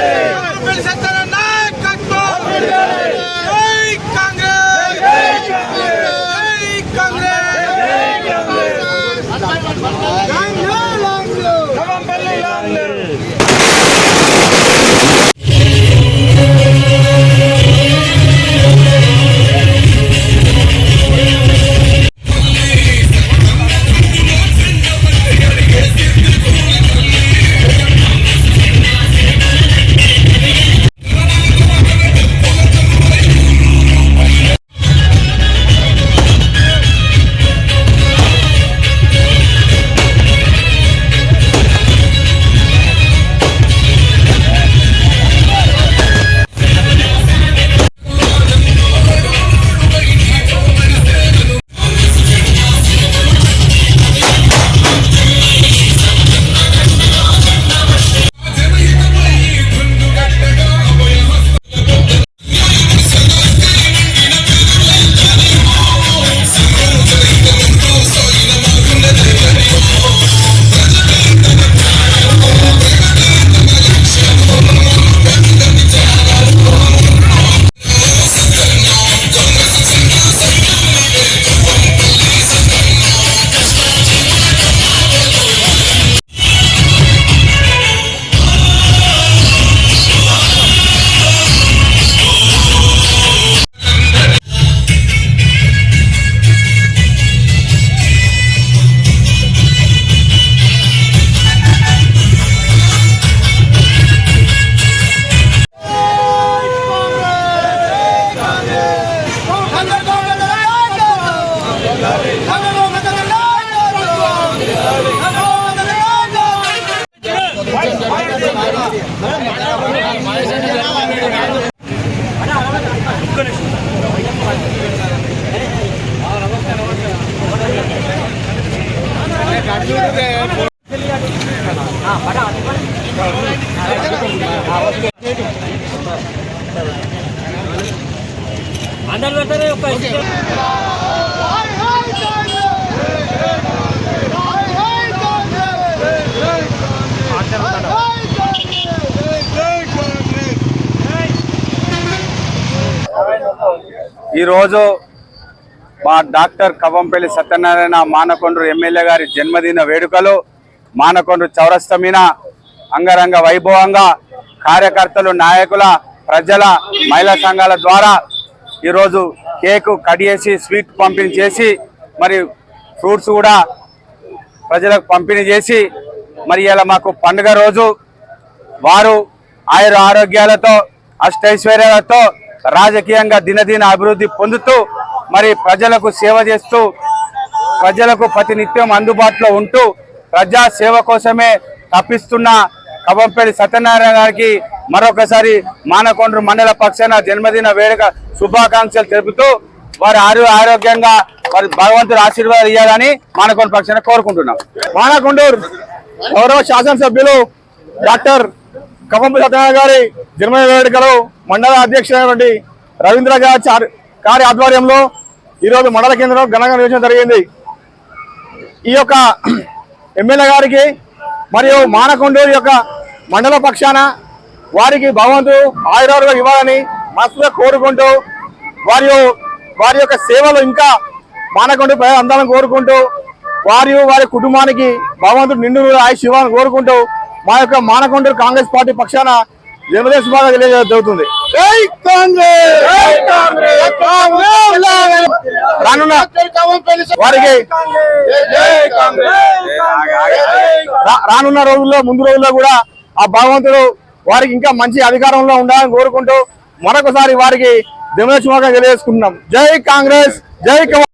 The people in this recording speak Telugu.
కవంపల్లి సత్యనారాయణ అందరు పెడతారు ఒక ఈరోజు మా డాక్టర్ కవంపల్లి సత్యనారాయణ మానకొండ్రు ఎమ్మెల్యే గారి జన్మదిన వేడుకలు మానకొండ్రు చౌరస్తమిన అంగరంగ వైభవంగా కార్యకర్తలు నాయకుల ప్రజల మహిళా సంఘాల ద్వారా ఈరోజు కేకు కట్ చేసి స్వీట్ పంపిణీ చేసి మరి ఫ్రూట్స్ కూడా ప్రజలకు పంపిణీ చేసి మరి ఇలా మాకు పండుగ రోజు. వారు ఆయుర ఆరోగ్యాలతో అష్టైశ్వర్యాలతో రాజకీయంగా దినదిన అభివృద్ధి పొందుతూ మరి ప్రజలకు సేవ చేస్తూ ప్రజలకు ప్రతినిత్యం అందుబాటులో ఉంటూ ప్రజా సేవ కోసమే తప్పిస్తున్న కవంపల్లి సత్యనారాయణ గారికి మరొకసారి మానకొండ్రు మండల పక్షాన జన్మదిన వేడుక శుభాకాంక్షలు తెలుపుతూ వారి ఆరో ఆరోగ్యంగా వారి భగవంతుడు ఆశీర్వాదం ఇవ్వాలని మానకొండ పక్షాన కోరుకుంటున్నాం. మానకొండూరు గౌరవ శాసనసభ్యులు డాక్టర్ కవంపల్లి సత్యనారాయణ గారి జన్మదిన వేడుకలు మండల అధ్యక్షుడైనటువంటి రవీంద్ర గారి చార్- గారి ఆధ్వర్యంలో ఈరోజు మండల కేంద్రంలో ఘనంగా నిర్వహించడం జరిగింది. ఈ యొక్క ఎమ్మెల్యే గారికి మరియు మానకొండూరు యొక్క మండల పక్షాన వారికి భగవంతుడు ఆయురారుగా ఇవ్వాలని మనసుగా కోరుకుంటూ వారి వారి యొక్క సేవలు ఇంకా మానకొండ ప్రజలు అందాలని కోరుకుంటూ వారి వారి కుటుంబానికి భగవంతుడు నిండు ఆయుష్ ఇవ్వాలని కోరుకుంటూ మా యొక్క మానకొండూరు కాంగ్రెస్ పార్టీ పక్షాన జన్మదిన శుభాగా తెలియజేస్తుంది రానున్న వారికి రానున్న రోజుల్లో ముందు రోజుల్లో కూడా ఆ భగవంతుడు వారికి ఇంకా మంచి అధికారంలో ఉండాలని కోరుకుంటూ మరొకసారి వారికి దినోత్సవంగా తెలియజేసుకుంటున్నాం. జై కాంగ్రెస్! జై కవ-